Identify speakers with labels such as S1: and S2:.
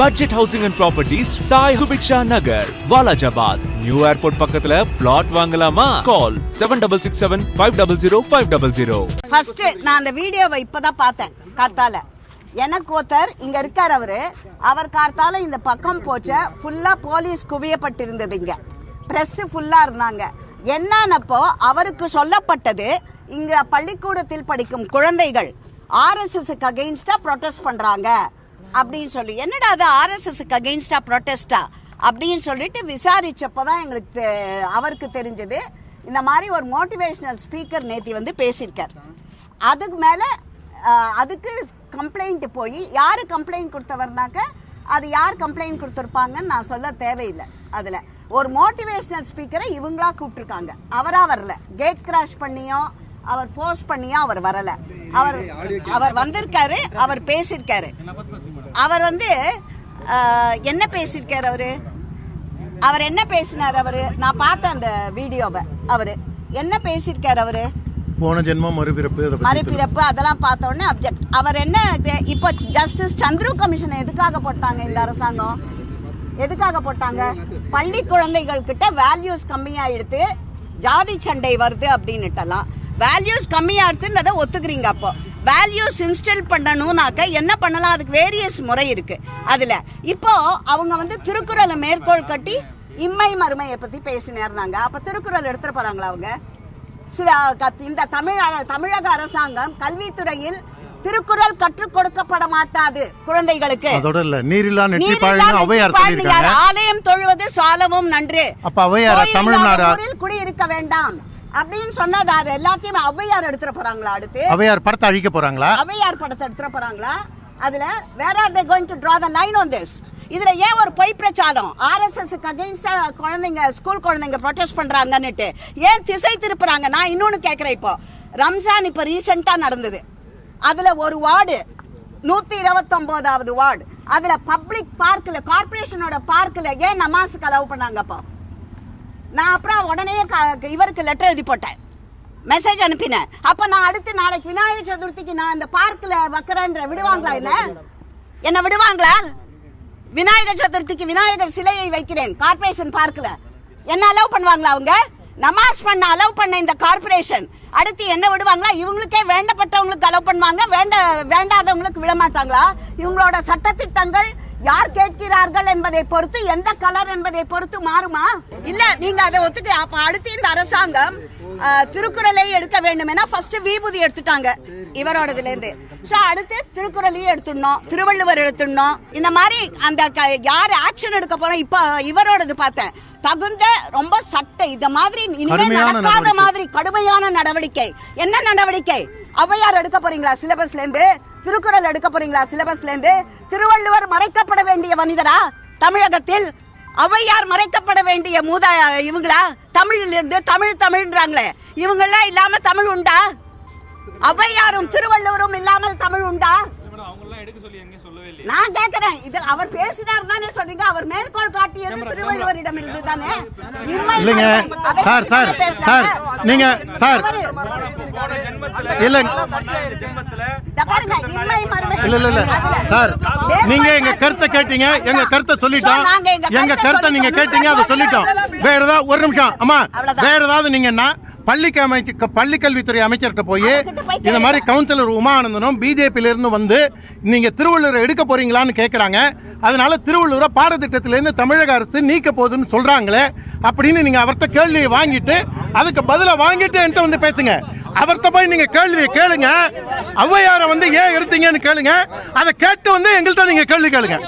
S1: Budget housing and properties Sai Subiksha Nagar Walajabad new airport பக்கத்துல flat வாங்கலாமா? Call seven double six seven five double zero five double zero
S2: first நான் அந்த வீடியோவை இப்பதான் பார்த்தேன் காத்தால. எனக்கு ஒருத்தர் இங்க இருக்கார் அவரு. அவர் கார்த்தால இந்த பக்கம் போச்ச. ஃபுல்லா போலீஸ் குவியப்பட்டிருந்தது இங்க. பிரஸ் ஃபுல்லா இருந்தாங்க. என்னன்னப்போ அவருக்கு சொல்லப்பட்டது இங்க பள்ளிக்கூடத்தில் படிக்கும் குழந்தைகள் ஆர்எஸ்எஸ்க்கு அகெயின்ஸ்டா ப்ரொட்டஸ்ட் பண்றாங்க. அப்படின்னு சொல்லி என்னடா அது ஆர்எஸ்எஸ்க்கு அகெயின்ஸ்டா ப்ரொட்டஸ்டா அப்படின்னு சொல்லிட்டு விசாரிச்சப்போ தான் எங்களுக்கு அவருக்கு தெரிஞ்சது. இந்த மாதிரி ஒரு மோட்டிவேஷனல் ஸ்பீக்கர் நேத்தி வந்து பேசியிருக்கார். அதுக்கு மேலே அதுக்கு கம்ப்ளைண்ட் போய் யார் கம்ப்ளைண்ட் கொடுத்தவர்னாக்க அது யார் கம்ப்ளைண்ட் கொடுத்துருப்பாங்கன்னு நான் சொல்ல தேவையில்லை அதில். ஒரு மோட்டிவேஷனல் ஸ்பீக்கரை இவங்களா கூப்பிட்டுருக்காங்க. அவரா வரல. கேட் கிராஷ் பண்ணியோ அவர் ஃபோர்ஸ் பண்ணியோ அவர் வரல. அவர் அவர் வந்திருக்காரு அவர் பேசியிருக்காரு. அவர் வந்து என்ன பேசியிருக்காரு அவரு? அவர் என்ன பேசினார் அவரு? நான் பார்த்தேன் அந்த வீடியோவை அவரு. என்ன பேசியிருக்காரு அவரு?
S3: போன ஜென்மம் மறுபிறப்பு
S2: மறுபிறப்பு அதெல்லாம் பார்த்த உடனே அப்ஜெக்ட் அவர் என்ன இப்போ ஜஸ்டிஸ் சந்துரு கமிஷன் எதுக்காக போட்டாங்க இந்த அரசாங்கம்? எதுக்காக போட்டாங்க? பள்ளி குழந்தைகள் கிட்ட வேல்யூஸ் கம்மியாயிடுத்து ஜாதி சண்டை வருது அப்படின்னுட்டலாம். வேல்யூஸ் கம்மியாடுதுன்றதை ஒத்துக்கிறீங்க அப்போ. வேல்யூஸ் இன்ஸ்டில் பண்ணணும்னாக்க என்ன பண்ணலாம்? அதுக்கு வேரியஸ் முறை இருக்கு. அதுல இப்போ அவங்க வந்து திருக்குறளை மேற்கோள் கட்டி இம்மை மறுமையை பத்தி பேசினாருனாங்க அப்ப திருக்குறள் எடுத்துட்டு போறாங்களா அவங்க? சில இந்த தமிழ் தமிழக அரசாங்கம் கல்வித்துறையில் திருக்குறள் கற்றுக் கொடுக்கப்பட மாட்டாது குழந்தைகளுக்கு.
S3: அதோட இல்ல நீரில்லா நெற்றி?
S2: ஆலயம் தொழுவது சாலவும் நன்று.
S3: அப்ப
S2: கோயில்
S3: தமிழ்நாடா?
S2: குடியிருக்க வேண்டாம். அப்படின்னு சொன்னது அது எல்லாத்தையும் ஔவையார் எடுத்துட்டு போறாங்களா அடுத்து?
S3: ஔவையார் படத்தை அழிக்க போறாங்களா?
S2: ஔவையார் படத்தை எடுத்துட்டு போறாங்களா? அதுல வேற are they going to draw the line on this இதுல ஏன் ஒரு பொய் பிரச்சாரம்? ஆர்எஸ்எஸ் அகைன்ஸ்டா குழந்தைங்க ஸ்கூல் குழந்தைங்க ப்ரொடெஸ்ட் பண்றாங்கன்னுட்டு ஏன் திசை திருப்புறாங்க? நான் இன்னொன்னு கேக்குறேன் இப்போ. ரம்ஜான் இப்போ ரீசெண்டா நடந்தது. அதுல ஒரு வார்டு நூத்தி இருபத்தொன்பதாவது வார்டு. அதுல பப்ளிக் பார்க்ல கார்பரேஷனோட பார்க்ல ஏன் நமாஸுக்கு அலோவ் பண்ணாங்க அப்போ? நான் அப்புறம் உடனே க- இவருக்கு லெட்டர் எழுதி போட்டேன். மெசேஜ் அனுப்பினேன். அப்ப நான் அடுத்து நாளைக்கு விநாயகர் சதுர்த்திக்கு நான் இந்த பார்க்ல வைக்கிறேன்ற விடுவாங்களா என்ன? என்ன விடுவாங்களா? விநாயகர் சதுர்த்திக்கு விநாயகர் சிலையை வைக்கிறேன் கார்பரேஷன் பார்க்ல என்ன அலோவ் பண்ணுவாங்களா அவங்க? நமாஸ் பண்ண அலோவ் பண்ண இந்த கார்ப்பரேஷன் அடுத்து என்ன விடுவாங்களா? இவங்களுக்கே வேண்டப்பட்டவங்களுக்கு அலோவ் பண்ணுவாங்க வேண்ட வேண்டாதவங்களுக்கு விட மாட்டாங்களா இவங்களோட சட்டத்திட்டங்கள் யார் கேட்கிறார்கள் என்பதை பொறுத்து எந்த கலர் என்பதை பொறுத்து மாறுமா? இல்ல நீங்க அதை ஒத்துக்க அப்ப அடுத்து இந்த அரசாங்கம் திருக்குறளை எடுக்க வேண்டும் என ஃபர்ஸ்ட் விபூதி எடுத்துட்டாங்க இவரோடதுல இருந்து சோ அடுத்து திருக்குறளையும் எடுத்துடணும் திருவள்ளுவர் எடுத்துடணும். இந்த மாதிரி அந்த யார் ஆக்ஷன் எடுக்க போறோம் இப்ப இவரோடது பார்த்தேன். தகுந்த ரொம்ப சட்டை இந்த மாதிரி இனிமே
S3: கடுமையான
S2: நடக்காத. மாதிரி கடுமையான நடவடிக்கை. என்ன நடவடிக்கை? ஔவையார் எடுக்க போறீங்களா சிலபஸ்ல இருந்து? திருக்குறள் எடுக்க போறீங்களா சிலபஸ்ல இருந்து திருவள்ளுவர் மறைக்கப்பட வேண்டிய மனிதரா? தமிழகத்தில் அவையார் மறைக்கப்பட வேண்டிய மூத இவங்களா? தமிழில் இருந்து தமிழ் தமிழ்ன்றாங்களே. இவங்கெல்லாம் இல்லாம தமிழ் உண்டா? அவையாரும் திருவள்ளுவரும் இல்லாமல் தமிழ் உண்டா? நான் கேக்குறேன். இது அவர் பேசினார் தானே சொல்றீங்க அவர் மேற்கோள் காட்டியது திருவள்ளுவரிடம் இருந்து தானே?
S3: இல்லைங்க. Sir sir. சார் நீங்க சார். இல்லைங்க. இல்ல இல்ல இல்ல. சார் நீங்க எங்க கருத்தை கேட்டீங்க? எங்க கருத்தை சொல்லிட்டோம்?
S2: எங்க கருத்தை
S3: நீங்க
S2: சொல்லிட்டோம்.
S3: கேட்டீங்க அதை சொல்லிட்டோம். வேற ஏதாவது ஒரு நிமிஷம். அம்மா
S2: அவ்வளவுதான்.
S3: வேற ஏதாவது நீங்கன்னா பள்ளிக்கு அமைச்சு பள்ளி கல்வித்துறை அமைச்சர்கிட்ட போய் இந்த மாதிரி. கவுன்சிலர் உமானந்தனும் பிஜேபியில இருந்து வந்து நீங்க திருவள்ளுவரை எடுக்க போறீங்களான்னு கேக்குறாங்க. அதனால திருவள்ளுவரை பாடத்திட்டத்திலிருந்து தமிழக அரசு நீக்க போகுதுன்னு சொல்றாங்களே அப்படின்னு நீங்க அவர்கிட்ட கேள்வியை வாங்கிட்டு அதுக்கு பதிலா வாங்கிட்டு என்கிட்ட வந்து பேசுங்க. அவர்கிட்ட போய் நீங்க கேள்வியை கேளுங்க. ஔவையாரை வந்து ஏன் எடுத்தீங்கன்னு கேளுங்க. அதை கேட்டு வந்து எங்கள்கிட்ட நீங்க கேள்வி கேளுங்க.